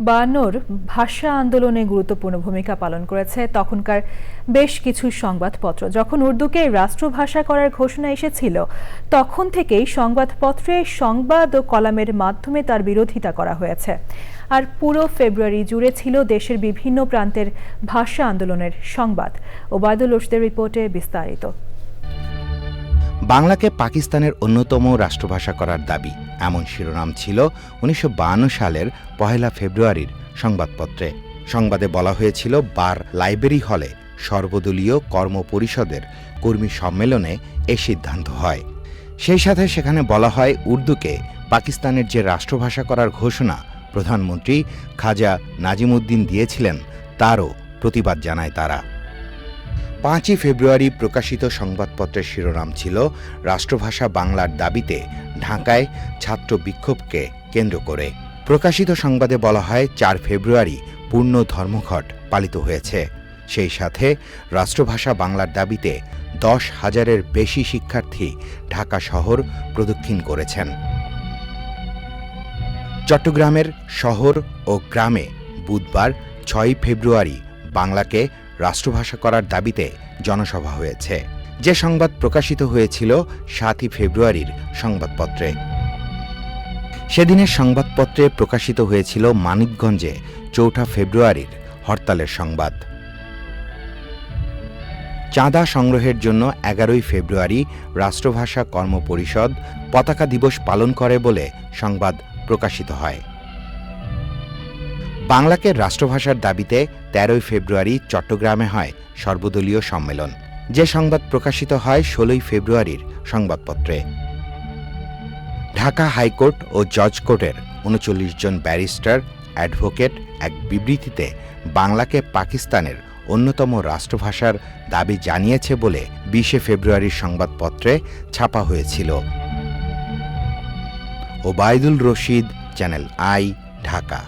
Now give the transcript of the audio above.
বায়ান্নর ভাষা আন্দোলনে গুরুত্বপূর্ণ ভূমিকা পালন করেছে তখনকার বেশ কিছু সংবাদপত্র। যখন উর্দুকে রাষ্ট্রভাষা করার ঘোষণা এসেছিল, তখন থেকেই সংবাদপত্রে সংবাদ ও কলামের মাধ্যমে তার বিরোধিতা করা হয়েছে। আর পুরো ফেব্রুয়ারি জুড়ে ছিল দেশের বিভিন্ন প্রান্তের ভাষা আন্দোলনের সংবাদ। ওবায়দুল রশিদের রিপোর্টে বিস্তারিত। বাংলাকে পাকিস্তানের অন্যতম রাষ্ট্রভাষা করার দাবি। এমন শিরোনাম ছিল উনিশশো সালের পহেলা ফেব্রুয়ারির সংবাদপত্রে। সংবাদে বলা হয়েছিল, বার লাইব্রেরি হলে সর্বদলীয় কর্ম পরিষদের কর্মী সম্মেলনে এ সিদ্ধান্ত হয়। সেই সাথে সেখানে বলা হয়, উর্দুকে পাকিস্তানের যে রাষ্ট্রভাষা করার ঘোষণা প্রধানমন্ত্রী খাজা নাজিমুদ্দিন দিয়েছিলেন, তারও প্রতিবাদ জানায় তারা। পাঁচই ফেব্রুয়ারি প্রকাশিত সংবাদপত্রের শিরোনাম ছিল রাষ্ট্রভাষা বাংলার দাবিতে ঢাকায় ছাত্র বিক্ষোভকে কেন্দ্র করে। প্রকাশিত সংবাদে বলা হয়, চার ফেব্রুয়ারি পূর্ণ ধর্মঘট পালিত হয়েছে। সেই সাথে রাষ্ট্রভাষা বাংলার দাবিতে দশ হাজারের বেশি শিক্ষার্থী ঢাকা শহর প্রদক্ষিণ করেছেন। চট্টগ্রামের শহর ও গ্রামে বুধবার ছয়ই ফেব্রুয়ারি বাংলাকে রাষ্ট্রভাষা করার দাবিতে জনসভা হয়েছে। যে সংবাদ প্রকাশিত হয়েছিল সাতই ফেব্রুয়ারির সংবাদপত্রে। সেদিনের সংবাদপত্রে প্রকাশিত হয়েছিল মানিকগঞ্জে চৌঠা ফেব্রুয়ারির হরতালের সংবাদ। চাঁদা সংগ্রহের জন্য এগারোই ফেব্রুয়ারি রাষ্ট্রভাষা কর্মপরিষদ পতাকা দিবস পালন করে বলে সংবাদ প্রকাশিত হয়। বাংলাকে রাষ্ট্রভাষার দাবিতে তেরোই ফেব্রুয়ারি চট্টগ্রামে হয় সর্বদলীয় সম্মেলন। যে সংবাদ প্রকাশিত হয় ষোলোই ফেব্রুয়ারির সংবাদপত্রে। ঢাকা হাইকোর্ট ও জজ কোর্টের উনচল্লিশ জন ব্যারিস্টার, অ্যাডভোকেট এক বিবৃতিতে বাংলাকে পাকিস্তানের অন্যতম রাষ্ট্রভাষার দাবি জানিয়েছে বলে বিশে ফেব্রুয়ারির সংবাদপত্রে ছাপা হয়েছিল। Obaidul Rashid, channel I, Dhaka.